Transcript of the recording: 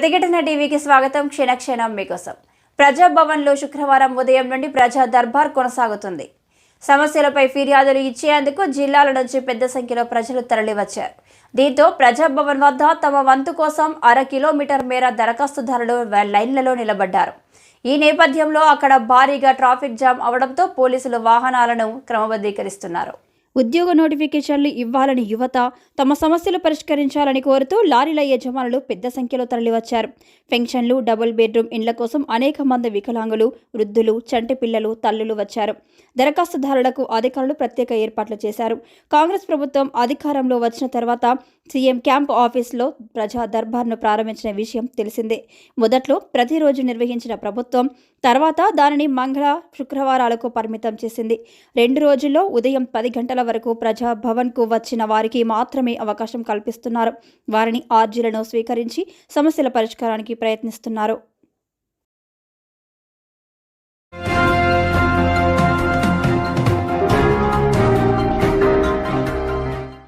ప్రతిఘటన టీవీకి స్వాగతం. క్షణక్షణం మీకోసం. ప్రజాభవన్లో శుక్రవారం ఉదయం నుండి ప్రజా దర్బార్ కొనసాగుతుంది. సమస్యలపై ఫిర్యాదులు ఇచ్చేందుకు జిల్లాల నుంచి పెద్ద సంఖ్యలో ప్రజలు తరలివచ్చారు. దీంతో ప్రజాభవన్ వద్ద తమ వంతు కోసం అర కిలోమీటర్ మేర దరఖాస్తుదారులు లైన్లలో నిలబడ్డారు. ఈ నేపథ్యంలో అక్కడ భారీగా ట్రాఫిక్ జామ్ అవడంతో పోలీసులు వాహనాలను క్రమబద్ధీకరిస్తున్నారు. ఉద్యోగ నోటిఫికేషన్లు ఇవ్వాలని యువత తమ సమస్యలు పరిష్కరించాలని కోరుతూ లారీల యజమానులు పెద్ద సంఖ్యలో తరలివచ్చారు. పెన్షన్లు డబుల్ బెడ్రూమ్ ఇండ్ల కోసం అనేక మంది వికలాంగులు వృద్ధులు చంటి పిల్లలు తల్లులు వచ్చారు. దరఖాస్తుదారులకు అధికారులు ప్రత్యేక ఏర్పాట్లు చేశారు. కాంగ్రెస్ ప్రభుత్వం అధికారంలో వచ్చిన తర్వాత సీఎం క్యాంప్ ఆఫీస్లో ప్రజా దర్బార్ను ప్రారంభించిన విషయం తెలిసిందే. మొదట్లో ప్రతిరోజు నిర్వహించిన ప్రభుత్వం తర్వాత దానిని మంగళ శుక్రవారాలకు పరిమితం చేసింది. రెండు రోజుల్లో ఉదయం పది గంటల వరకు ప్రజాభవన్కు వచ్చిన వారికి మాత్రమే అవకాశం కల్పిస్తున్నారు. వారిని ఆర్జీలను స్వీకరించి సమస్యల పరిష్కారానికి ప్రయత్నిస్తున్నారు.